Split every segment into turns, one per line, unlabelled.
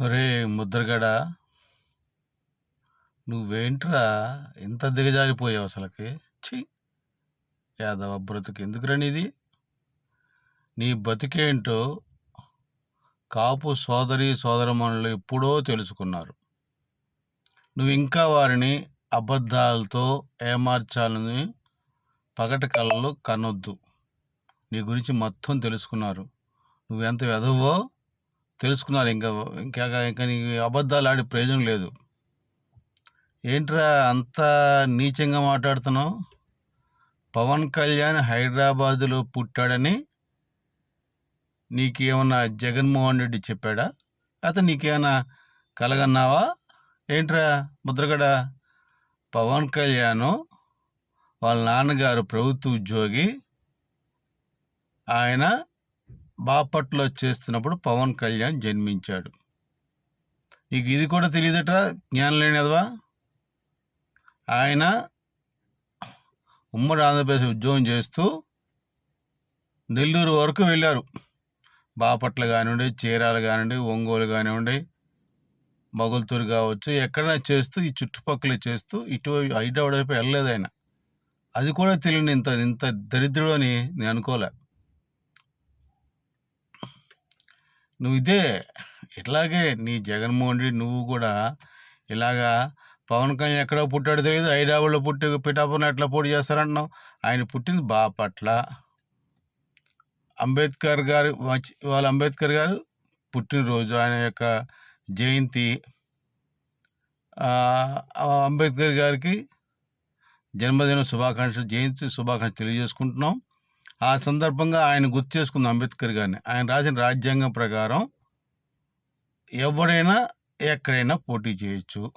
ఒరే ముద్రగడ నువ్వేంట్రా ఇంత దిగజారిపోయావు అసలకి? ఛీ! యాదవ బ్రతుకు ఎందుకురా నీది? నీ బతికేంటో కాపు సోదరి సోదరమణులు ఎప్పుడో తెలుసుకున్నారు. నువ్వు ఇంకా వారిని అబద్ధాలతో ఏమార్చాలని పగటి కళ్ళలో కనొద్దు. నీ గురించి మొత్తం తెలుసుకున్నారు. నువ్వెంత వెదవో తెలుసుకున్నారు. ఇంకా ఇంకా ఇంకా నీ అబద్ధాలు ఆడే ప్రయోజనం లేదు. ఏంట్రా అంత నీచంగా మాట్లాడుతున్నావు? పవన్ కళ్యాణ్ హైదరాబాదులో పుట్టాడని నీకేమన్నా జగన్మోహన్ రెడ్డి చెప్పాడా? అతను నీకేమైనా కలగన్నావా? ఏంట్రా ముద్రగడ? పవన్ కళ్యాణ్ వాళ్ళ నాన్నగారు ప్రభుత్వ ఉద్యోగి. ఆయన బాపట్లో చేస్తున్నప్పుడు పవన్ కళ్యాణ్ జన్మించాడు. నీకు ఇది కూడా తెలియదట జ్ఞానం లేనిదవా ఆయన ఉమ్మడి ఆంధ్రప్రదేశ్ ఉద్యోగం చేస్తూ నెల్లూరు వరకు వెళ్ళారు. బాపట్ల కానివ్వండి చీరాలు కానివ్వండి ఒంగోలు కానివ్వండి మొగల్తూరు కావచ్చు ఎక్కడైనా చేస్తూ ఈ చుట్టుపక్కల చేస్తూ ఇటు హైదరాబాద్ వైపు వెళ్ళలేదు ఆయన. అది కూడా తెలియని ఇంత ఇంత దరిద్రుడు అని నేను అనుకోలే. నువ్వు ఇదే ఇట్లాగే నీ జగన్మోహన్ రెడ్డి నువ్వు కూడా ఇలాగా పవన్ కళ్యాణ్ ఎక్కడో పుట్టాడో తెలియదు హైదరాబాద్లో పుట్టి పిఠాపురం ఎట్లా పోటీ చేస్తారంటున్నావు. ఆయన పుట్టింది బాపట్ల అంబేద్కర్ గారు వాళ్ళ అంబేద్కర్ గారు పుట్టినరోజు ఆయన యొక్క జయంతి. అంబేద్కర్ గారికి జన్మదిన శుభాకాంక్షలు జయంతి శుభాకాంక్షలు తెలియజేసుకుంటున్నాం. ఆ సందర్భంగా ఆయన గుర్తు చేసుకుంది అంబేద్కర్ గారిని. ఆయన రాసిన రాజ్యాంగం ప్రకారం ఎవడైనా ఎక్కడైనా పోటీ చేయొచ్చు.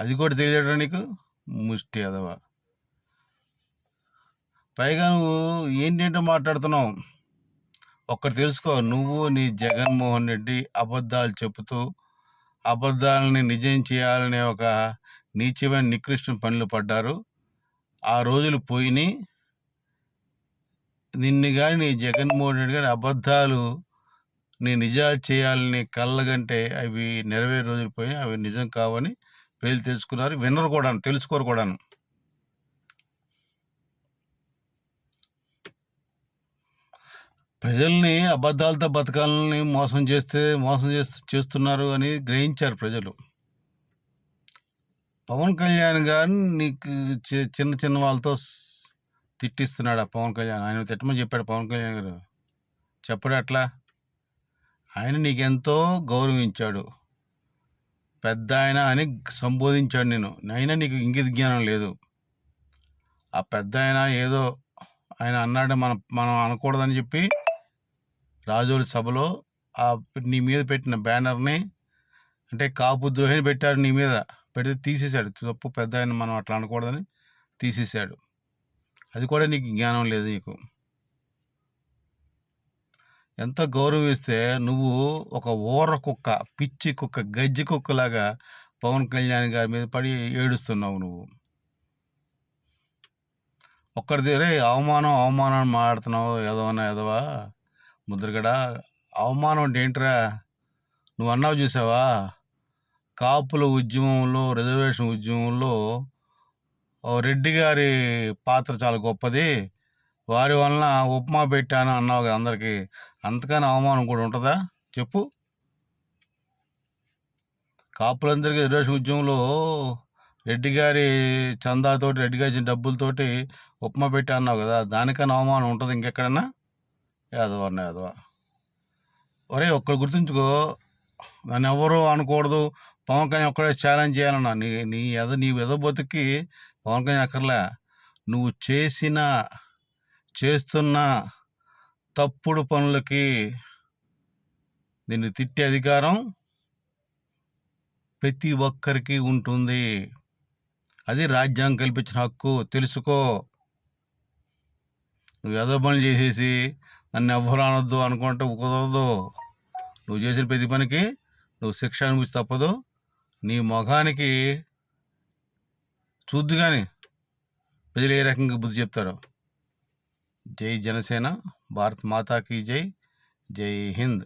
అది కూడా తెలియడం నీకు? ముష్టి అదవా. పైగా నువ్వు ఏంటంటే మాట్లాడుతున్నావు? ఒక్కటి తెలుసుకో నువ్వు నీ జగన్మోహన్ రెడ్డి అబద్ధాలు చెబుతూ అబద్ధాలని నిజం చేయాలనే ఒక నీచమైన నికృష్ణ పనులు పడ్డారు. ఆ రోజులు పోయినాయి. నిన్ను కానీ నీ జగన్మోహన్ రెడ్డి గారి అబద్ధాలు నీ నిజాలు చేయాలని కళ్ళగంటే అవి నెరవేరే రోజులు పోయి అవి నిజం కావని ప్రజలు తెలుసుకున్నారు విన్నరు కూడాను తెలుసుకోరు కూడాను. ప్రజల్ని అబద్ధాలతో బతకాలని మోసం చేస్తే మోసం చేస్తూ చేస్తున్నారు అని గ్రహించారు ప్రజలు. పవన్ కళ్యాణ్ గారిని నీకు చి- చిన్న చిన్న వాళ్ళతో తిట్టిస్తున్నాడు ఆ పవన్ కళ్యాణ్. ఆయన తిట్టమని చెప్పాడు పవన్ కళ్యాణ్ గారు. చెప్పడు అట్లా. ఆయన నీకెంతో గౌరవించాడు. పెద్ద ఆయన అని సంబోధించాడు నేను అయినా నీకు ఇంగిత జ్ఞానం లేదు. ఆ పెద్ద ఆయన ఏదో ఆయన అన్నాడు మనం మనం అనకూడదని చెప్పి రాజోలి సభలో ఆ నీ మీద పెట్టిన బ్యానర్ని అంటే కాపు ద్రోహిని పెట్టాడు నీ మీద. పెడితే తీసేశాడు. తప్పు పెద్ద ఆయన మనం అట్లా అనకూడదని తీసేశాడు. అది కూడా నీకు జ్ఞానం లేదు నీకు. ఎంత గౌరవం ఇస్తే నువ్వు ఒక ఊర కుక్క పిచ్చి కుక్క గజ్జి కుక్కలాగా పవన్ కళ్యాణ్ గారి మీద పడి ఏడుస్తున్నావు నువ్వు. ఒక్కడి దగ్గరే అవమానం అవమానం అని మాట్లాడుతున్నావు ఎదవనా ఎదవా ముద్రగడ అవమానం అంటే ఏంట్రా? నువ్వు అన్నావు చూసావా? కాపుల ఉద్యమంలో రిజర్వేషన్ ఉద్యమంలో రెడ్డి గారి పాత్ర చాలా గొప్పది. వారి వలన ఉప్మా పెట్టాను అన్నావు కదా అందరికీ. అంతకన్నా అవమానం కూడా ఉంటుందా? చెప్పు. కాపులందరికీ రిజర్వేషన్ ఉద్యమంలో రెడ్డి గారి చందాతోటి రెడ్డి గారి డబ్బులతోటి ఉప్మా పెట్టి అన్నావు కదా దానికన్నా అవమానం ఉంటుంది ఇంకెక్కడన్నా? యాదవ అన్న యాదవ. ఒరే ఒక్కడు గుర్తుంచుకో. నన్ను ఎవరు అనకూడదు. పవన్ కళ్యాణ్ ఒక్కడే ఛాలెంజ్ చేయాలన్నా నీ నీ ఎద నీ ఎద బతుకి పవన్ కళ్యాణ్ అక్కర్లే. నువ్వు చేసిన చేస్తున్న తప్పుడు పనులకి నిన్ను తిట్టే అధికారం ప్రతి ఒక్కరికి ఉంటుంది. అది రాజ్యాంగం కల్పించిన హక్కు. తెలుసుకో. నువ్వు ఏదో పనులు చేసేసి నన్ను ఎవ్వరు అనొద్దు అనుకుంటే కుదరదు. నువ్వు చేసిన ప్రతి పనికి నువ్వు శిక్ష అనుభూతి తప్పదు. నీ మొఖానికి చూద్దు కానీ ప్రజలు ఏ రకంగా బుద్ధి చెప్తారో జై జనసేన భారత్ మాతాకి జై జై హింద్.